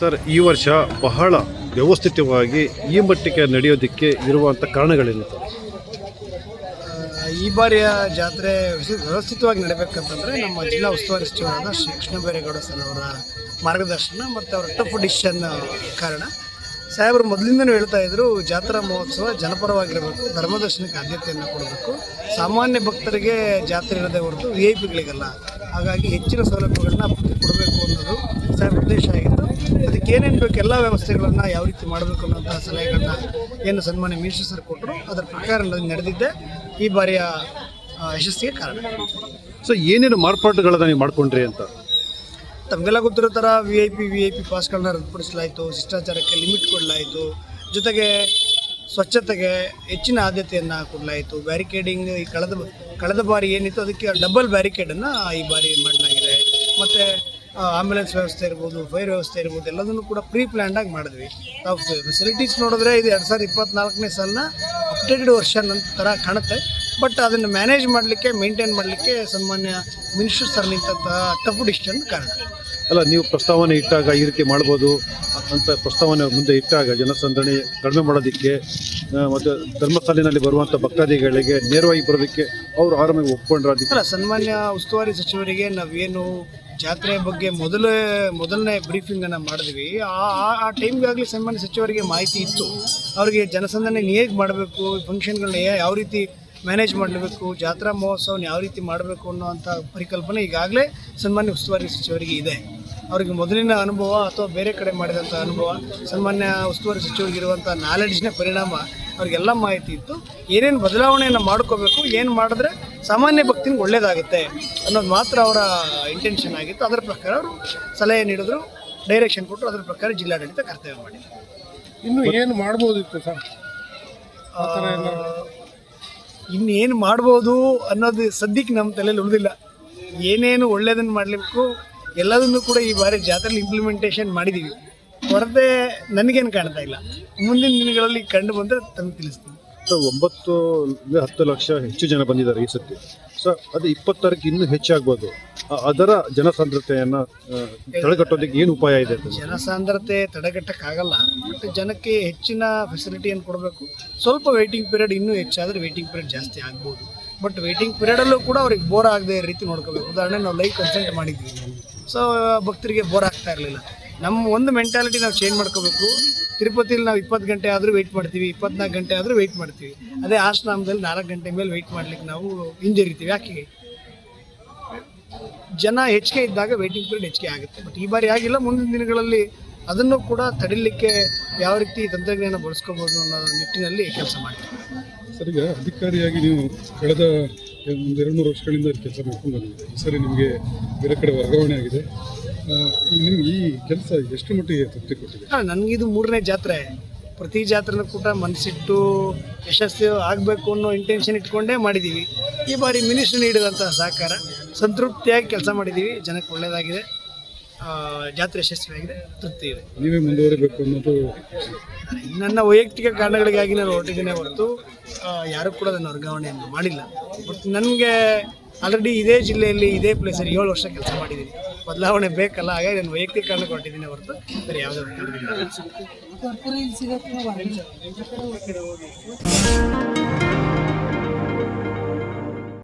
Sir, ಈ ವರ್ಷ ಬಹಳ ವ್ಯವಸ್ಥಿತವಾಗಿ ಈ ಮಟ್ಟಿಗೆ ನಡೆಯೋದಕ್ಕೆ ಇರುವಂಥ ಕಾರಣಗಳೇನು? ಈ ಬಾರಿಯ ಜಾತ್ರೆ ವ್ಯವಸ್ಥಿ- ವ್ಯವಸ್ಥಿತವಾಗಿ ನಡಬೇಕಂತಂದರೆ ನಮ್ಮ ಜಿಲ್ಲಾ ಉಸ್ತುವಾರಿ ಸಚಿವರಾದ ಶ್ರೀ ಕೃಷ್ಣ ಬೈರೇಗೌಡ ಸರ್ ಅವರ ಮಾರ್ಗದರ್ಶನ ಮತ್ತು ಅವರ ಟಫ್ ಡಿಸಿಷನ್ ಕಾರಣ. ಸಾಹೇಬರು, ಮೊದಲಿಂದನೂ ಹೇಳ್ತಾ ಇದ್ರು, ಜಾತ್ರಾ ಮಹೋತ್ಸವ ಜನಪರವಾಗಿರಬೇಕು, ಧರ್ಮದರ್ಶನಕ್ಕೆ ಆದ್ಯತೆಯನ್ನು ಕೊಡಬೇಕು. ಸಾಮಾನ್ಯ ಭಕ್ತರಿಗೆ ಜಾತ್ರೆ ಇರದೇ ಹೊರತು ವಿ ಐ ಪಿಗಳಿಗೆಲ್ಲ ಹಾಗಾಗಿ ಹೆಚ್ಚಿನ ಸೌಲಭ್ಯಗಳನ್ನ ಕೊಡಬೇಕು ಅನ್ನೋದು ಸಾಹೇಬ್ ಉದ್ದೇಶ ಅದಕ್ಕೆ ಏನೇನು ಬೇಕು ಎಲ್ಲ ವ್ಯವಸ್ಥೆಗಳನ್ನು ಯಾವ ರೀತಿ ಮಾಡಬೇಕು ಅನ್ನೋಂಥ ಸಲಹೆಗಳನ್ನ ಏನು ಸನ್ಮಾನ್ಯ ಮಿನಿಸ್ಟರ್ ಸರ್ ಕೊಟ್ಟರು ಅದರ ಪ್ರಕಾರ ನಡೆದಿದ್ದೆ. ಈ ಬಾರಿಯ ಯಶಸ್ಸಿಗೆ ಕಾರಣ. ಸೊ ಏನೇನು ಮಾರ್ಪಾಟುಗಳನ್ನ ನೀವು ಮಾಡ್ಕೊಂಡ್ರಿ ಅಂತ? ತಮಗೆಲ್ಲ ಗೊತ್ತಿರೋ ಥರ V I P V I P ಪಾಸ್ಗಳನ್ನ ರದ್ದುಪಡಿಸಲಾಯಿತು ಶಿಷ್ಟಾಚಾರಕ್ಕೆ ಲಿಮಿಟ್ ಕೊಡಲಾಯಿತು. ಜೊತೆಗೆ ಸ್ವಚ್ಛತೆಗೆ ಹೆಚ್ಚಿನ ಆದ್ಯತೆಯನ್ನು ಕೊಡಲಾಯಿತು. ಬ್ಯಾರಿಕೇಡಿಂಗ್ ಈ ಕಳೆದ ಕಳೆದ ಬಾರಿ ಏನಿತ್ತು ಅದಕ್ಕೆ ಡಬಲ್ ಬ್ಯಾರಿಕೇಡನ್ನು ಈ ಬಾರಿ ಮಾಡಲಾಗಿದೆ. ಮತ್ತು ಆಂಬ್ಯುಲೆನ್ಸ್ ವ್ಯವಸ್ಥೆ ಇರ್ಬೋದು ಫೈರ್ ವ್ಯವಸ್ಥೆ ಇರ್ಬೋದು, ಎಲ್ಲದನ್ನು ಕೂಡ ಪ್ರೀ ಪ್ಲ್ಯಾಂಡಾಗಿ ಮಾಡಿದ್ವಿ. ನಾವು ಫೆಸಿಲಿಟೀಸ್ ನೋಡಿದ್ರೆ ಇದು ಎರಡು ಸಾವಿರದ ಇಪ್ಪತ್ನಾಲ್ಕನೇ ಸಾಲನ್ನ ಅಪ್ಡೇಟೆಡ್ ವರ್ಷನ್ ಥರ ಕಾಣುತ್ತೆ. ಬಟ್ ಅದನ್ನು ಮ್ಯಾನೇಜ್ ಮಾಡಲಿಕ್ಕೆ ಮೇಂಟೈನ್ ಮಾಡಲಿಕ್ಕೆ ಸನ್ಮಾನ್ಯ ಮಿನಿಸ್ಟರ್ ಸರ್ ನಿಂತಹ ಟಫ್ ಡಿಸಿಷನ್ ಕಾರಣ ಅಲ್ಲ, ನೀವು ಪ್ರಸ್ತಾವನೆ ಇಟ್ಟಾಗ ಈ ರೀತಿ ಮಾಡ್ಬೋದು ಅಂತ ಪ್ರಸ್ತಾವನೆ ಮುಂದೆ ಇಟ್ಟಾಗ ಜನಸಂದಣಿ ಕಡಿಮೆ ಮಾಡೋದಕ್ಕೆ ಮತ್ತು ಧರ್ಮಸ್ಥಾಲಿನಲ್ಲಿ ಬರುವಂಥ ಭಕ್ತಾದಿಗಳಿಗೆ ನೇರವಾಗಿ ಬರೋದಕ್ಕೆ ಅವರು ಆರಾಮಾಗಿ ಒಪ್ಕೊಂಡ್ರೆ ಅಲ್ಲ, ಸನ್ಮಾನ್ಯ ಉಸ್ತುವಾರಿ ಸಚಿವರಿಗೆ ನಾವೇನು ಜಾತ್ರೆ ಬಗ್ಗೆ ಮೊದಲೇ, ಮೊದಲನೇ ಬ್ರೀಫಿಂಗನ್ನು ಮಾಡಿದ್ವಿ. ಆ, ಆ- ಆ ಟೈಮ್ಗಾಗಲಿ ಸನ್ಮಾನ್ಯ ಸಚಿವರಿಗೆ ಮಾಹಿತಿ ಇತ್ತು. ಅವರಿಗೆ ಜನಸಂದಣಿ ಹೇಗೆ ಮಾಡಬೇಕು ಫಂಕ್ಷನ್ಗಳನ್ನ ಯಾವ ರೀತಿ ಮ್ಯಾನೇಜ್ ಮಾಡಬೇಕು, ಜಾತ್ರಾ ಮಹೋತ್ಸವನ ಯಾವ ರೀತಿ ಮಾಡಬೇಕು ಅನ್ನೋವಂಥ ಪರಿಕಲ್ಪನೆ ಈಗಾಗಲೇ ಸನ್ಮಾನ್ಯ ಉಸ್ತುವಾರಿ ಸಚಿವರಿಗೆ ಇದೆ. ಅವರಿಗೆ ಮೊದಲಿನ ಅನುಭವ ಅಥವಾ ಬೇರೆ ಕಡೆ ಮಾಡಿದಂಥ ಅನುಭವ ಸನ್ಮಾನ್ಯ ಉಸ್ತುವಾರಿ ಸಚಿವರಿಗಿರುವಂಥ ನಾಲೆಡ್ಜ್ನ ಪರಿಣಾಮ ಅವ್ರಿಗೆಲ್ಲ ಮಾಹಿತಿ ಇತ್ತು. ಏನೇನು ಬದಲಾವಣೆಯನ್ನು ಮಾಡ್ಕೋಬೇಕು ಏನು ಮಾಡಿದ್ರೆ ಸಾಮಾನ್ಯ ಭಕ್ತಿನಿಗೆ ಒಳ್ಳೇದಾಗುತ್ತೆ ಅನ್ನೋದು ಮಾತ್ರ ಅವರ ಇಂಟೆನ್ಷನ್ ಆಗಿತ್ತು. ಅದರ ಪ್ರಕಾರ ಅವರು ಸಲಹೆ ನೀಡಿದ್ರು ಡೈರೆಕ್ಷನ್ ಕೊಟ್ಟರು ಅದರ ಪ್ರಕಾರ ಜಿಲ್ಲಾಡಳಿತ ಕರ್ತವ್ಯ ಮಾಡಿ ಇನ್ನು ಏನು ಮಾಡ್ಬೋದಿತ್ತು ಸರ್? ಇನ್ನೇನು ಮಾಡ್ಬೋದು ಅನ್ನೋದು ಸದ್ಯಕ್ಕೆ ನಮ್ಮ ತಲೆಯಲ್ಲಿ ಉಳಿದಿಲ್ಲ. ಏನೇನು ಒಳ್ಳೇದನ್ನು ಮಾಡಲಿಕ್ಕೂ ಎಲ್ಲದನ್ನು ಕೂಡ ಈ ಬಾರಿ ಜಾತ್ರೆಲಿ ಇಂಪ್ಲಿಮೆಂಟೇಷನ್ ಮಾಡಿದ್ದೀವಿ ಹೊರತೆ ನನಗೇನು ಕಾಣ್ತಾ ಇಲ್ಲ. ಮುಂದಿನ ದಿನಗಳಲ್ಲಿ ಕಂಡು ಬಂದರೆ ತಮಗೆ ತಿಳಿಸ್ತೀನಿ. ಸೊ ಒಂಬತ್ತು ಹತ್ತು ಲಕ್ಷ ಹೆಚ್ಚು ಜನ ಬಂದಿದ್ದಾರೆ ಈ ಸತಿ. ಸೊ ಅದು ಇಪ್ಪತ್ತಾರಕ್ಕೆ ಇನ್ನೂ ಹೆಚ್ಚಾಗ್ಬೋದು. ಅದರ ಜನಸಾಂದ್ರತೆಯನ್ನು ತಡೆಗಟ್ಟೋದಕ್ಕೆ ಏನು ಉಪಾಯ ಇದೆ ಜನಸಾಂದ್ರತೆ ತಡೆಗಟ್ಟಕ್ಕಾಗಲ್ಲ. ಬಟ್ ಜನಕ್ಕೆ ಹೆಚ್ಚಿನ ಫೆಸಿಲಿಟಿಯನ್ನು ಕೊಡಬೇಕು? ಸ್ವಲ್ಪ ವೆಯ್ಟಿಂಗ್ ಪೀರಿಯಡ್ ಇನ್ನೂ ಹೆಚ್ಚಾದರೆ ವೆಯ್ಟಿಂಗ್ ಪೀರಿಯಡ್ ಜಾಸ್ತಿ ಆಗ್ಬೋದು. ಬಟ್ ವೆಯ್ಟಿಂಗ್ ಪೀರಿಯಡಲ್ಲೂ ಕೂಡ ಅವ್ರಿಗೆ ಬೋರ್ ಆಗದೆ ರೀತಿ ನೋಡ್ಕೋಬೇಕು. ಉದಾಹರಣೆ ನಾವು ಲೈವ್ ಕನ್ಸಲ್ಟ್ ಮಾಡಿದ್ವಿ ಸೊ ಭಕ್ತರಿಗೆ ಬೋರ್ ಆಗ್ತಾ ಇರಲಿಲ್ಲ. ನಮ್ಮ ಒಂದು ಮೆಂಟಾಲಿಟಿ ನಾವು ಚೇಂಜ್ ಮಾಡ್ಕೋಬೇಕು. ತಿರುಪತಿಲಿ ನಾವು ಇಪ್ಪತ್ತು ಗಂಟೆ ಆದರೂ ವೆಯ್ಟ್ ಮಾಡ್ತೀವಿ. ಇಪ್ಪತ್ನಾಲ್ಕು ಗಂಟೆ ಆದರೂ ವೆಯ್ಟ್ ಮಾಡ್ತೀವಿ. ಅದೇ ಆಶ್ರಮದಲ್ಲಿ ನಾಲ್ಕು ಗಂಟೆ ಮೇಲೆ ವೆಯ್ಟ್ ಮಾಡ್ಲಿಕ್ಕೆ ನಾವು ಹಿಂಜರಿತೀವಿ. ಯಾಕೆ? ಜನ ಹೆಚ್ಚಿಗೆ ಇದ್ದಾಗ ವೆಯ್ಟಿಂಗ್ ಪೀರಿಯಡ್ ಹೆಚ್ಚಿಗೆ ಆಗುತ್ತೆ. ಬಟ್ ಈ ಬಾರಿ ಆಗಿಲ್ಲ. ಮುಂದಿನ ದಿನಗಳಲ್ಲಿ ಅದನ್ನು ಕೂಡ ತಡಿಲಿಕ್ಕೆ ಯಾವ ರೀತಿ ತಂತ್ರಜ್ಞಾನ ಬಳಸ್ಕೋಬೋದು ಅನ್ನೋ ನಿಟ್ಟಿನಲ್ಲಿ ಕೆಲಸ ಮಾಡ್ತೀವಿ. ಸರ್, ಈಗ ಅಧಿಕಾರಿಯಾಗಿ ನೀವು ಕಳೆದ ಒಂದು ಎರಡು ಮೂರು ವರ್ಷಗಳಿಂದ ಕೆಲಸ ಮಾಡ್ಕೊಂಡು ಬಂದಿದೆ. ಈ ಸರಿ ನಿಮಗೆ ಬೇರೆ ಕಡೆ ವರ್ಗಾವಣೆ ಆಗಿದೆ. ನಿಮ್ಗೆ ಈ ಕೆಲಸ ಎಷ್ಟು ಮಟ್ಟಿಗೆ ತೃಪ್ತಿ ಕೊಟ್ಟಿದೆ? ಹಾಂ ನನಗಿದು ಮೂರನೇ ಜಾತ್ರೆ. ಪ್ರತಿ ಜಾತ್ರೆನೂ ಕೂಡ ಮನಸ್ಸಿಟ್ಟು ಯಶಸ್ಸು ಆಗಬೇಕು ಅನ್ನೋ ಇಂಟೆನ್ಷನ್ ಇಟ್ಕೊಂಡೇ ಮಾಡಿದ್ದೀವಿ ಈ ಬಾರಿ ಮಿನಿಸ್ಟ್ರಿ ನೀಡಿದಂಥ ಸಹಕಾರ, ಸಂತೃಪ್ತಿಯಾಗಿ ಕೆಲಸ ಮಾಡಿದ್ದೀವಿ ಜನಕ್ಕೆ ಒಳ್ಳೆಯದಾಗಿದೆ ಜಾತ್ರೆ ಯಶಸ್ವಿಯಾಗಿದೆ ತೃಪ್ತಿ ಇದೆ. ನೀವೇ ಮುಂದುವರಿಬೇಕು ಅನ್ನೋದು ನನ್ನ ವೈಯಕ್ತಿಕ ಕಾರಣಗಳಿಗಾಗಿ ನಾನು ಹೊರಟಿದ್ದೇನೆ ಹೊರತು ಯಾರೂ ಕೂಡ ನನ್ನ ವರ್ಗಾವಣೆಯನ್ನು ಮಾಡಿಲ್ಲ. ಬಟ್ ನನಗೆ ಆಲ್ರೆಡಿ ಇದೇ ಜಿಲ್ಲೆಯಲ್ಲಿ ಇದೇ ಪ್ಲೇಸಲ್ಲಿ ಏಳು ವರ್ಷ ಕೆಲಸ ಮಾಡಿದ್ದೀನಿ. ಬದಲಾವಣೆ ಬೇಕಲ್ಲ ಹಾಗಾಗಿ ನಾನು ವೈಯಕ್ತಿಕ ಕಾರಣಕ್ಕೆ ಹೊರಟಿದ್ದೀನಿ ಹೊರತು ಬೇರೆ ಯಾವುದೇ